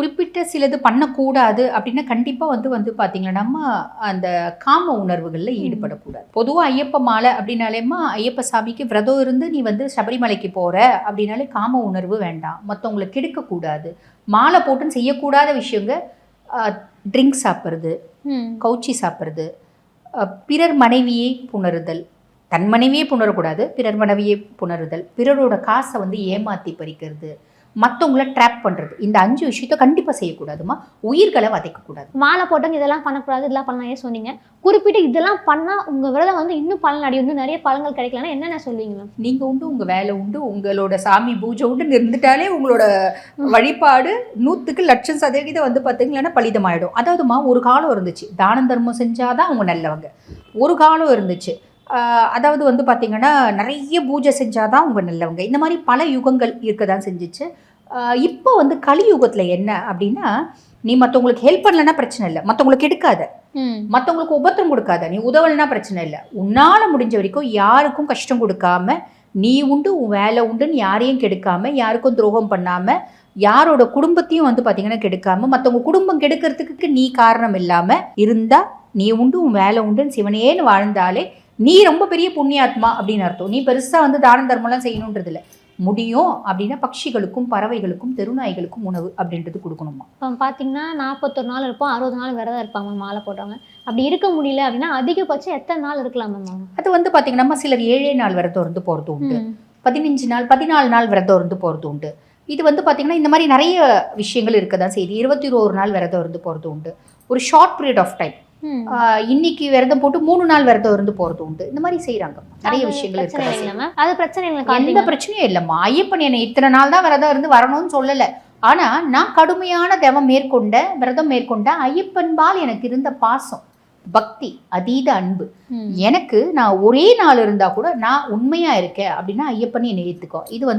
குறிப்பிட்ட சிலது பண்ணக்கூடாது அப்படின்னா கண்டிப்பாக வந்து வந்து பார்த்தீங்கன்னா நம்ம அந்த காம உணர்வுகளில் ஈடுபடக்கூடாது. பொதுவாக ஐயப்ப மாலை அப்படின்னாலேமா ஐயப்ப சாமிக்கு விரதம் இருந்து நீ வந்து சபரிமலைக்கு போகிற அப்படின்னாலே காம உணர்வு வேண்டாம். மற்றவங்களை கெடுக்கக்கூடாது. மாலை போட்டுன்னு செய்யக்கூடாத விஷயங்க ட்ரிங்க்ஸ் சாப்பிட்றது. கவுச்சி சாப்பிட்றது பிறர் மனைவியை புணருதல். தன் மனைவியே புணரக்கூடாது பிறர் மனைவியை புணருதல். பிறரோட காசை வந்து ஏமாற்றி பறிக்கிறது. மற்றவங்கள ட்ராப் பண்ணுறது இந்த அஞ்சு விஷயத்த கண்டிப்பாக செய்யக்கூடாதுமா உயிர்களை வதைக்கக்கூடாது. மாலை போட்டவங்க இதெல்லாம் பண்ணக்கூடாது இதெல்லாம் பண்ணலாம். ஏன் சொன்னீங்க? குறிப்பிட்டு இதெல்லாம் பண்ணா உங்க விரதம் வந்து இன்னும் பலன் அடையும் இன்னும் நிறைய பலன்கள் கிடைக்கலன்னா என்னென்ன சொல்லுவீங்க மேம் நீங்கள் உண்டு உங்கள் வேலை உண்டு உங்களோட சாமி பூஜை உண்டு இருந்துட்டாலே உங்களோட வழிபாடு நூற்றுக்கு லட்சம் சதவீதம் வந்து பார்த்தீங்கன்னா பலிதமாயிடும். அதாவதுமா ஒரு காலம் இருந்துச்சு. தானம் தர்மம் செஞ்சாதான் அவங்க நல்லவங்க. ஒரு காலம் இருந்துச்சு. அதாவது வந்து பார்த்தீங்கன்னா நிறைய பூஜை செஞ்சாதான் அவங்க நல்லவங்க. இந்த மாதிரி பல யுகங்கள் இருக்க தான் செஞ்சுச்சு இப்போ வந்து கலியுகத்தில் என்ன அப்படின்னா நீ மற்றவங்களுக்கு ஹெல்ப் பண்ணலன்னா பிரச்சனை இல்லை. மற்றவங்களுக்கு எடுக்காத. மற்றவங்களுக்கு உபத்திரம் கொடுக்காத. நீ உதவலைன்னா பிரச்சனை இல்லை. உன்னால் முடிஞ்ச வரைக்கும் யாருக்கும் கஷ்டம் கொடுக்காம நீ உண்டு உன் வேலை உண்டுன்னு யாரையும் கெடுக்காம யாருக்கும் துரோகம் பண்ணாம யாரோட குடும்பத்தையும் வந்து பார்த்தீங்கன்னா கெடுக்காம மற்றவங்க குடும்பம் கெடுக்கிறதுக்கு நீ காரணம் இல்லாம இருந்தா நீ உண்டு உன் வேலை உண்டுன்னு சிவனேன்னு வாழ்ந்தாலே நீ ரொம்ப பெரிய புண்ணியாத்மா அப்படின்னு அர்த்தம். நீ பெருசா வந்து தானம் தர்மம்லாம் செய்யணுன்றது இல்லை முடியும் அப்படின்னா பட்சிகளுக்கும் பறவைகளுக்கும் தெருநாய்களுக்கும் உணவு அப்படின்றது கொடுக்கணுமா? இப்போ பார்த்தீங்கன்னா நாற்பத்தொரு நாள் இருப்போம். அறுபது நாள் விரதம் இருப்பாங்க மாலை போட்டவங்க. அப்படி இருக்க முடியல அப்படின்னா அதிகபட்சம் எத்தனை நாள் இருக்கலாம் மேம்? அது வந்து பார்த்தீங்கன்னா சிலர் ஏழே நாள் விரதம் இருந்து போகிறது உண்டு. பதினஞ்சு நாள் பதினாலு நாள் விரதம் இருந்து போகிறது உண்டு. இது வந்து பார்த்திங்கன்னா இந்த மாதிரி நிறைய விஷயங்கள் இருக்க தான் செய்யுது. இருபத்தி ஒரு நாள் விரதம் இருந்து போகிறது உண்டு. ஒரு ஷார்ட் பீரியட் ஆஃப் டைம். இன்னைக்கு விரதம் போட்டு மூணு நாள் விரதம் இருந்து போகிறது உண்டு. இந்த மாதிரி செய்கிறாங்க நிறைய விஷயங்கள் இருக்க. அது பிரச்சனை எந்த பிரச்சனையும் இல்லைம்மா ஐயப்பன் என்னை இத்தனை நாள் தான் விரதம் இருந்து வரணும்னு சொல்லலை. ஆனால் நான் கடுமையான தவம் மேற்கொண்ட விரதம் மேற்கொண்ட ஐயப்பன்பால் எனக்கு இருந்த பாசம் பக்தி அதீத அன்பு. எனக்கு நான் ஒரே நாள் இருந்தா கூட நான் உண்மையா இருக்கேன் அப்படின்னா ஐயப்பன் என்னை ஏத்துக்கோ இது வந்து